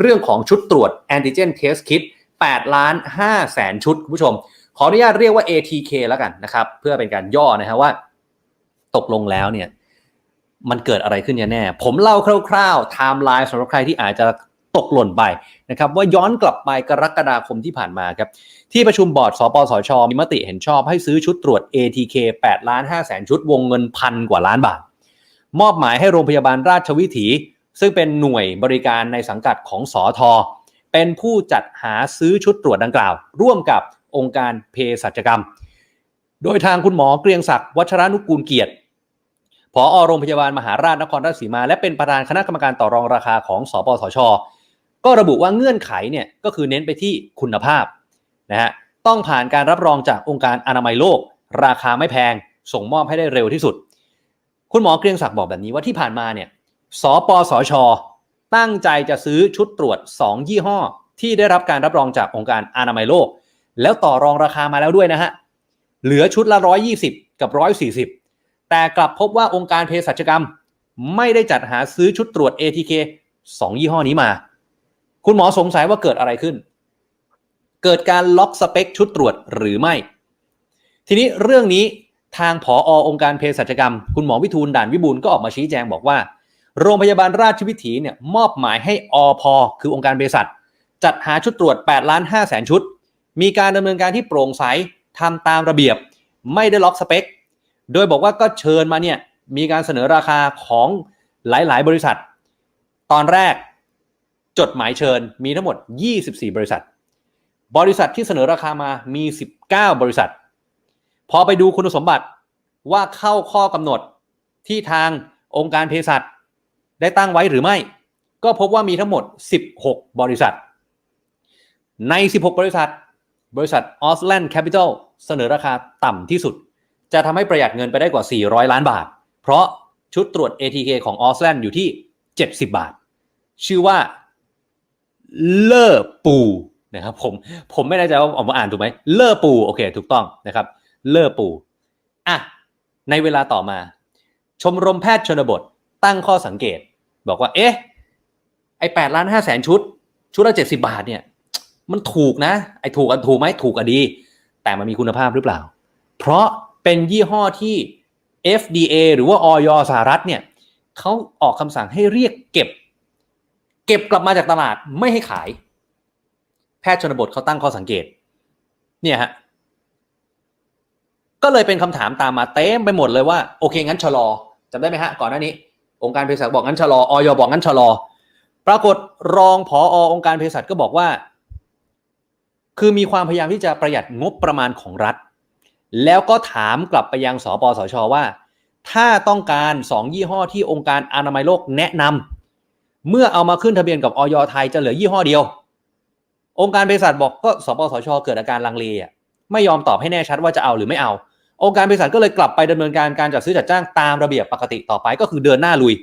เรื่องของชุดตรวจแอนติเจนเทสคิด8ล้าน5แสนชุดคุณผู้ชม ขออนุญาตเรียกว่า ATK แล้วกันนะครับ เพื่อเป็นการย่อนะฮะว่า ตกลงแล้วเนี่ย มันเกิดอะไรขึ้นแน่ ผมเล่าคร่าวๆไทม์ไลน์สำหรับใครที่อาจจะตกหล่นไปนะครับ ว่าย้อนกลับไปกรกฎาคมที่ผ่านมาครับ ที่ประชุมบอร์ดสปสช มีมติเห็นชอบให้ซื้อชุดตรวจ ATK 8ล้าน5แสนชุดวงเงินพันกว่าล้านบาท มอบหมายให้โรงพยาบาลราชวิถี ซึ่งเป็นหน่วยบริการในสังกัดของสอทอเป็นผู้จัดหาซื้อชุดตรวจดังกล่าว ร่วมกับองค์การเภสัชกรรม โดยทางคุณหมอเกรียงศักดิ์วัชรานุกูลเกียรติผอโรงพยาบาลมหาราชนครราชสีมา และเป็นประธานคณะกรรมการต่อรองราคาของสปสช ก็ระบุว่าเงื่อนไขเนี่ยก็คือเน้นไปที่คุณภาพนะฮะต้องผ่านการรับรองจากองค์การอนามัยโลก ราคาไม่แพง ส่งมอบให้ได้เร็วที่สุด คุณหมอเกรียงศักดิ์บอกแบบนี้ว่าที่ผ่านมาเนี่ย สปสช ตั้งใจจะซื้อชุดตรวจ 2 ยี่ห้อ ที่ได้รับการรับรองจากองค์การอนามัยโลก แล้วต่อรองราคามาแล้วด้วยนะฮะ เหลือชุดละ 120 กับ 140 แต่กลับพบว่าองค์การเภสัชกรรม ไม่ได้จัดหาซื้อชุดตรวจ ATK 2 ยี่ห้อนี้มา คุณหมอสงสัยว่าเกิดอะไรขึ้น เกิดการล็อกสเปคชุดตรวจหรือไม่ ทีนี้เรื่องนี้ทางผอองค์การเภสัชกรรม คุณหมอวิทูลด่านวิบูลก็ออกมาชี้แจงบอกว่า โรงพยาบาลราชวิถีเนี่ยมอบหมายให้อพคือองค์การเภสัชจัดหาชุดตรวจ8ล้าน5แสนชุด มีการดำเนินการที่โปร่งใสทำตามระเบียบ ไม่ได้ล็อกสเปค โดยบอกว่าก็เชิญมาเนี่ยมีการเสนอราคาของหลาย ๆ บริษัท ตอนแรกจดหมายเชิญมีทั้งหมด 24 บริษัท บริษัทที่เสนอราคามามี 19 บริษัท พอไปดูคุณสมบัติว่าเข้าข้อกำหนดที่ทางองค์การเภสัช ได้ตั้งไว้หรือไม่ ก็พบว่ามีทั้งหมด 16 บริษัท ใน 16 บริษัท บริษัท o s l a n d Capital เสนอราคาต่ำที่สุด จะทำให้ประหยัดเงินไปได้กว่า 400 ล้านบาท เพราะชุดตรวจ ATK ของ o s l a n d อยู่ที่ 70 บาท ชื่อว่าเลอปูนะครับผมผมไม่แน่ใจว่าออกมาอ่านถูกไหมเลอปูโอเค ถูกต้องนะครับเลอปูอะในเวลาต่อมา ชมรมแพทย์ชนบท ตั้งข้อสังเกต บอกว่า เอ๊ะ ไอ้แปดล้านห้าแสนชุด ชุดละเจ็ดสิบาทเนี่ย มันถูกนะ ไอ้ถูกอันถูกไหมถูกอดี แต่มันมีคุณภาพหรือเปล่า เพราะเป็นยี่ห้อที่ FDA หรือว่าออยสหรัฐเนี่ยเขาออกคำสั่งให้เรียกเก็บ เก็บกลับมาจากตลาดไม่ให้ขาย แพทย์ชนบทเขาตั้งข้อสังเกต เนี่ยฮะก็เลยเป็นคำถามตามมาเต็มไปหมดเลยว่า โอเคงั้นชะลอจำได้ไหมฮะ ก่อนหน้านี้ องค์การเภสัชบอกงั้นชะลอออยบอกงั้นชะลอ ปรากฏรองผอองค์การเภสัชก็บอกว่า คือมีความพยายามที่จะประหยัดงบประมาณของรัฐ แล้วก็ถามกลับไปยังสปสชว่า ถ้าต้องการสองยี่ห้อที่องค์การอนามัยโลกแนะนำเมื่อเอามาขึ้นทะเบียนกับออยไทยจะเหลือยี่ห้อเดียว องค์การเภสัชบอกก็สปสชเกิดอาการลังเลอะไม่ยอมตอบให้แน่ชัดว่าจะเอาหรือไม่เอา องค์การเภสัชก็เลยกลับไปดำเนินการการจัดซื้อจัดจ้างตามระเบียบปกติต่อไปก็คือเดินหน้าลุย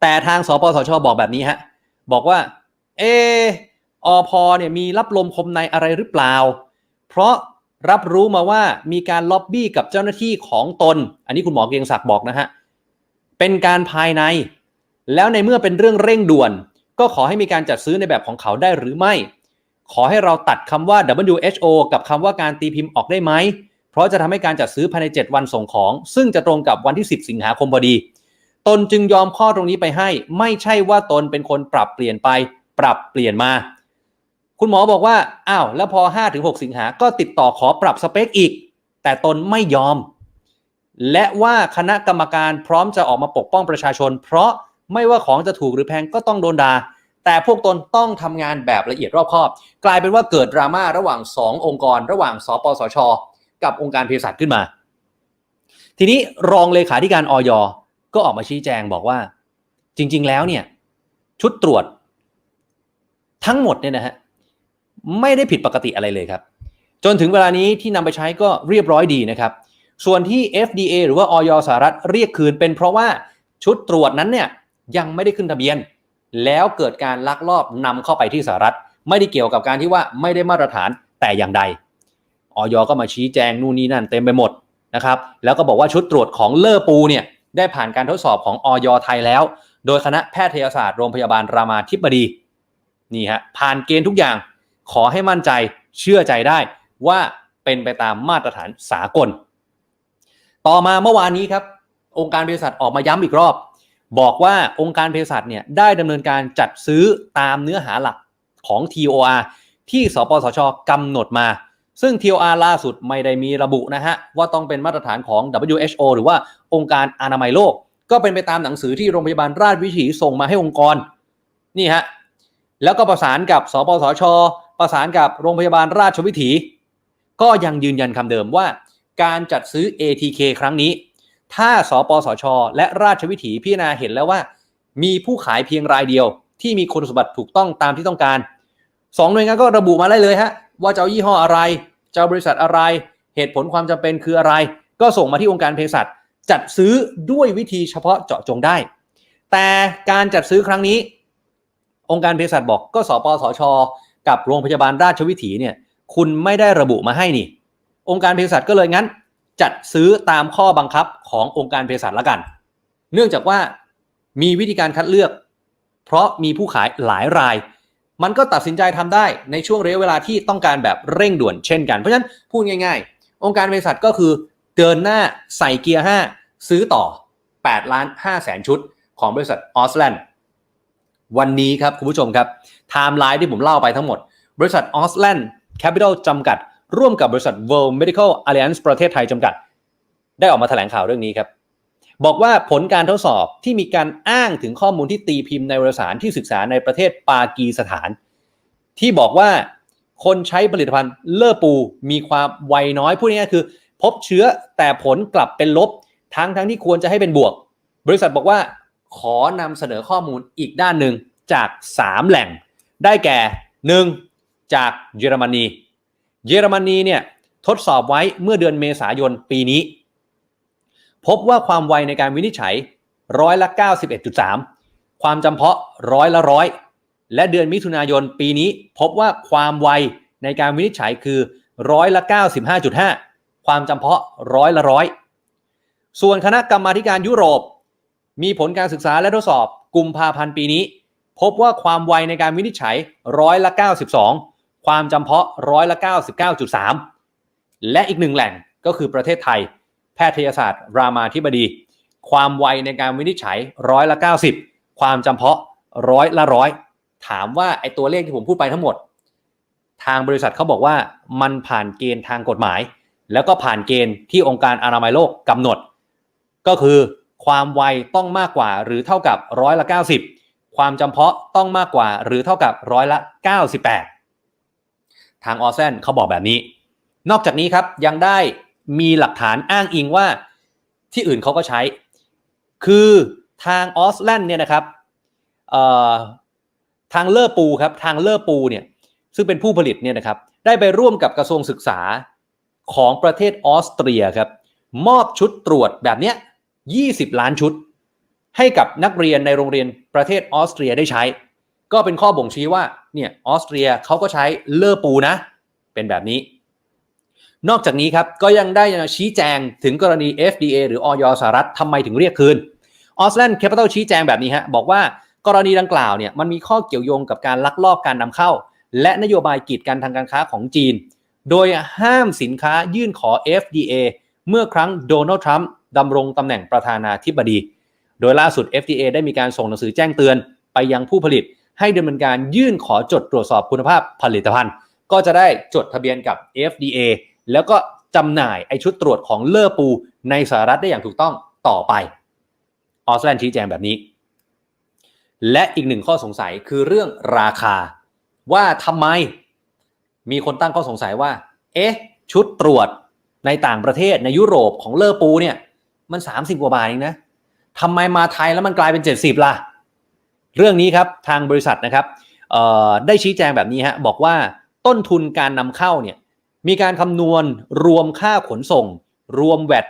แต่ทางสปสชบอกแบบนี้ฮะ บอกว่า เออพเนี่ยมีรับลมคมในอะไรหรือเปล่า เพราะรับรู้มาว่ามีการล็อบบี้กับเจ้าหน้าที่ของตน อันนี้คุณหมอเกรียงศักดิ์บอกนะฮะ เป็นการภายใน แล้วในเมื่อเป็นเรื่องเร่งด่วน ก็ขอให้มีการจัดซื้อในแบบของเขาได้หรือไม่ ขอให้เราตัดคำว่า WHO กับคำว่าการตีพิมพ์ออกได้ไหม ราะจะทำให้การจัดซื้อภายใน 7 วันส่งของ ซึ่งจะตรงกับวันที่ 10 สิงหาคมพอดี ตนจึงยอมข้อตรงนี้ไปให้ ไม่ใช่ว่าตนเป็นคนปรับเปลี่ยนไป ปรับเปลี่ยนมา คุณหมอบอกว่าอ้าวแล้วพอ 5-6 สิงหาก็ติดต่อขอปรับสเปคอีก แต่ตนไม่ยอม และว่าคณะกรรมการพร้อมจะออกมาปกป้องประชาชน เพราะไม่ว่าของจะถูกหรือแพงก็ต้องโดนดา่าแต่พวกตนต้องทำงานแบบละเอียดรอบคอบ กลายเป็นว่าเกิดดราม่าระหว่าง 2 องค์กร ระหว่างสปสช กับองค์การเภสัชขึ้นมา ทีนี้รองเลขาธิการออยก็ออกมาชี้แจงบอกว่า จริง ๆ แล้วเนี่ย ชุดตรวจ ทั้งหมดเนี่ยนะฮะไม่ได้ผิดปกติอะไรเลยครับ จนถึงเวลานี้ที่นำไปใช้ก็เรียบร้อยดีนะครับ ส่วนที่ FDA หรือว่าออยสหรัฐเรียกคืนเป็นเพราะว่าชุดตรวจนั้นเนี่ยยังไม่ได้ขึ้นทะเบียน แล้วเกิดการลักลอบนำเข้าไปที่สหรัฐ ไม่ได้เกี่ยวกับการที่ว่าไม่ได้มาตรฐานแต่อย่างใด ออยก็มาชี้แจงนู่นนี่นั่นเต็มไปหมดนะครับแล้วก็บอกว่าชุดตรวจของเลอปูเนี่ยได้ผ่านการทดสอบของออยไทยแล้ว โดยคณะแพทยศาสตร์โรงพยาบาลรามาธิบดีนี่ฮะผ่านเกณฑ์ทุกอย่างขอให้มั่นใจเชื่อใจได้ว่าเป็นไปตามมาตรฐานสากล ต่อมาเมื่อวานนี้ครับ องค์การเภสัชออกมาย้ำอีกรอบ บอกว่าองค์การเภสัชเนี่ยได้ดำเนินการจัดซื้อตามเนื้อหาหลักของ TOR ที่สปสชกำหนดมา ซึ่ง TOR ล่าสุดไม่ได้มีระบุนะฮะ ว่าต้องเป็นมาตรฐานของ WHO หรือว่าองค์การอนามัยโลก ก็เป็นไปตามหนังสือที่โรงพยาบาลราชวิถีส่งมาให้องค์กร นี่ฮะ แล้วก็ประสานกับสปสช ประสานกับโรงพยาบาลราชวิถี ก็ยังยืนยันคำเดิมว่า การจัดซื้อ ATK ครั้งนี้ ถ้าสปสช และราชวิถีพิจารณาเห็นแล้วว่า มีผู้ขายเพียงรายเดียว ที่มีคุณสมบัติถูกต้องตามที่ต้องการสองหน่วยงานก็ระบุมาได้เลยฮะ ว่าจะเอายี่ห้ออะไรจะเอาบริษัทอะไร เหตุผลความจำเป็นคืออะไร ก็ส่งมาที่องค์การเภสัชจัดซื้อด้วยวิธีเฉพาะเจาะจงได้ แต่การจัดซื้อครั้งนี้ องค์การเภสัชบอกก็สปสช กับโรงพยาบาลราชวิถีเนี่ยคุณไม่ได้ระบุมาให้นี่ องค์การเภสัชก็เลยงั้น จัดซื้อตามข้อบังคับขององค์การเภสัชละกัน เนื่องจากว่ามีวิธีการคัดเลือก เพราะมีผู้ขายหลายราย มันก็ตัดสินใจทำได้ในช่วงระยะเวลาที่ต้องการแบบเร่งด่วนเช่นกัน เพราะฉะนั้นพูดง่ายๆ องค์การเภสัชก็คือเดินหน้าใส่เกียร์ 5 ซื้อต่อ8ล้าน5แสนชุดของบริษัทออสแลนด์วันนี้ครับคุณผู้ชมครับไทม์ไลน์ที่ผมเล่าไปทั้งหมด บริษัทออสแลนด์แคปิตอลจำกัด ร่วมกับบริษัท World Medical Alliance ประเทศไทยจำกัด ได้ออกมาแถลงข่าวเรื่องนี้ครับ บอกว่าผลการทดสอบที่มีการอ้างถึงข้อมูลที่ตีพิมพ์ในวารสารที่ศึกษาในประเทศปากีสถาน ที่บอกว่าคนใช้ผลิตภัณฑ์เลอปูมีความไวน้อยพูดง่ายๆคือ พบเชื้อแต่ผลกลับเป็นลบ ทั้งทั้งที่ควรจะให้เป็นบวก บริษัทบอกว่าขอนำเสนอข้อมูลอีกด้านหนึ่งจาก 3 แหล่ง ได้แก่ 1. จากเยอรมนี เยอรมนีเนี่ยทดสอบไว้เมื่อเดือนเมษายนปีนี้ พบว่าความไวในการวินิจฉัยร้อยละ 91.3 ความจำเพาะร้อยละร้อยและเดือนมิถุนายนปีนี้พบว่าความไวในการวินิจฉัยคือร้อยละ 95.5 ความจำเพาะร้อยละร้อยส่วนคณะกรรมาธิการยุโรป มีผลการศึกษาและทดสอบกุมภาพันธ์ปีนี้ พบว่าความไวในการวินิจฉัยร้อยละ 92 ความจำเพาะร้อยละ 99.3 และอีกหนึ่งแหล่งก็คือประเทศไทย แพทยศาสตร์ รามาธิบดี ความไวในการวินิจฉัยร้อยละ 90 ความจำเพาะร้อยละร้อยถามว่าไอ้ตัวเลขที่ผมพูดไปทั้งหมด ทางบริษัทเขาบอกว่ามันผ่านเกณฑ์ทางกฎหมาย แล้วก็ผ่านเกณฑ์ที่องค์การอนามัยโลกกำหนด ก็คือความไวต้องมากกว่าหรือเท่ากับร้อยละ 90 ความจำเพาะต้องมากกว่าหรือเท่ากับร้อยละ 98 ทางออสแซนเขาบอกแบบนี้ นอกจากนี้ครับยังได้ มีหลักฐานอ้างอิงว่าที่อื่นเขาก็ใช้ คือทางออสแลนด์เนี่ยนะครับทางเลอร์ปูครับทางเลอร์ปูเนี่ยซึ่งเป็นผู้ผลิตเนี่ยนะครับได้ไปร่วมกับกระทรวงศึกษาของประเทศออสเตรียครับมอบชุดตรวจแบบเนี้ย 20 ล้านชุด ให้กับนักเรียนในโรงเรียนประเทศออสเตรียได้ใช้ ก็เป็นข้อบ่งชี้ว่าเนี่ยออสเตรียเขาก็ใช้เลอร์ปูนะ เป็นแบบนี้ นอกจากนี้ครับก็ยังได้ชี้แจงถึงกรณี FDA หรือออยสหรัฐทำไมถึงเรียกคืนออสแลนด์แคปิตอลชี้แจงแบบนี้ฮะบอกว่ากรณีดังกล่าวเนี่ยมันมีข้อเกี่ยวโยงกับการลักลอบการนำเข้า และนโยบายกีดกันทางการค้าของจีน โดยห้ามสินค้ายื่นขอ FDA เมื่อครั้งโดนัลด์ทรัมป์ดำรงตำแหน่งประธานาธิบดี โดยล่าสุด FDA ได้มีการส่งหนังสือแจ้งเตือนไปยังผู้ผลิต ให้ดำเนินการยื่นขอจดตรวจสอบคุณภาพผลิตภัณฑ์ ก็จะได้จดทะเบียนกับ FDA แล้วก็จำหน่ายไอชุดตรวจของเลอปูในสหรัฐได้อย่างถูกต้องต่อไปออสแลนด์ชี้แจงแบบนี้ และอีกหนึ่งข้อสงสัยคือเรื่องราคา ว่าทำไมมีคนตั้งข้อสงสัยว่า เอ๊ะ ชุดตรวจในต่างประเทศในยุโรปของเลอปูเนี่ย มัน 30 กว่าบาทเองนะทำไมมาไทยแล้วมันกลายเป็น 70 ล่ะ เรื่องนี้ครับทางบริษัทนะครับได้ชี้แจงแบบนี้ฮะบอกว่าต้นทุนการนำเข้าเนี่ย มีการคำนวณรวมค่าขนส่ง รวมแวด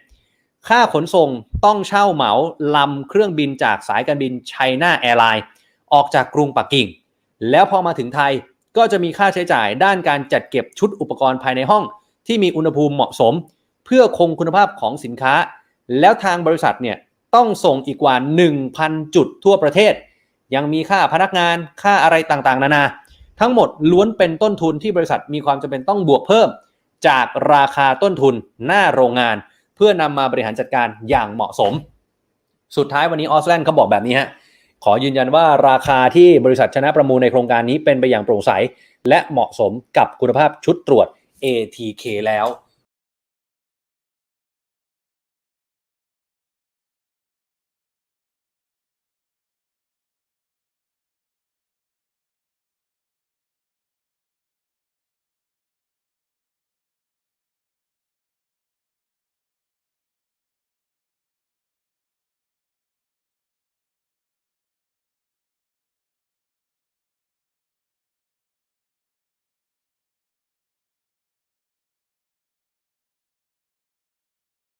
7%ค่าขนส่งต้องเช่าเหมาลำเครื่องบินจากสายการบินไชน่าแอร์ไลน์ออกจากกรุงปักกิ่ง แล้วพอมาถึงไทยก็จะมีค่าใช้จ่ายด้านการจัดเก็บชุดอุปกรณ์ภายในห้อง ที่มีอุณหภูมิเหมาะสม เพื่อคงคุณภาพของสินค้า แล้วทางบริษัทเนี่ยต้องส่งอีกกว่า 1,000 จุดทั่วประเทศ ยังมีค่าพนักงานค่าอะไรต่างๆ นานา ทั้งหมดล้วนเป็นต้นทุนที่บริษัทมีความจำเป็นต้องบวกเพิ่ม จากราคาต้นทุนหน้าโรงงาน เพื่อนำมาบริหารจัดการอย่างเหมาะสม สุดท้ายวันนี้ออสแลนด์เขาบอกแบบนี้ฮะขอยืนยันว่าราคาที่บริษัทชนะประมูลในโครงการนี้เป็นไปอย่างโปร่งใส และเหมาะสมกับคุณภาพชุดตรวจ ATK แล้ว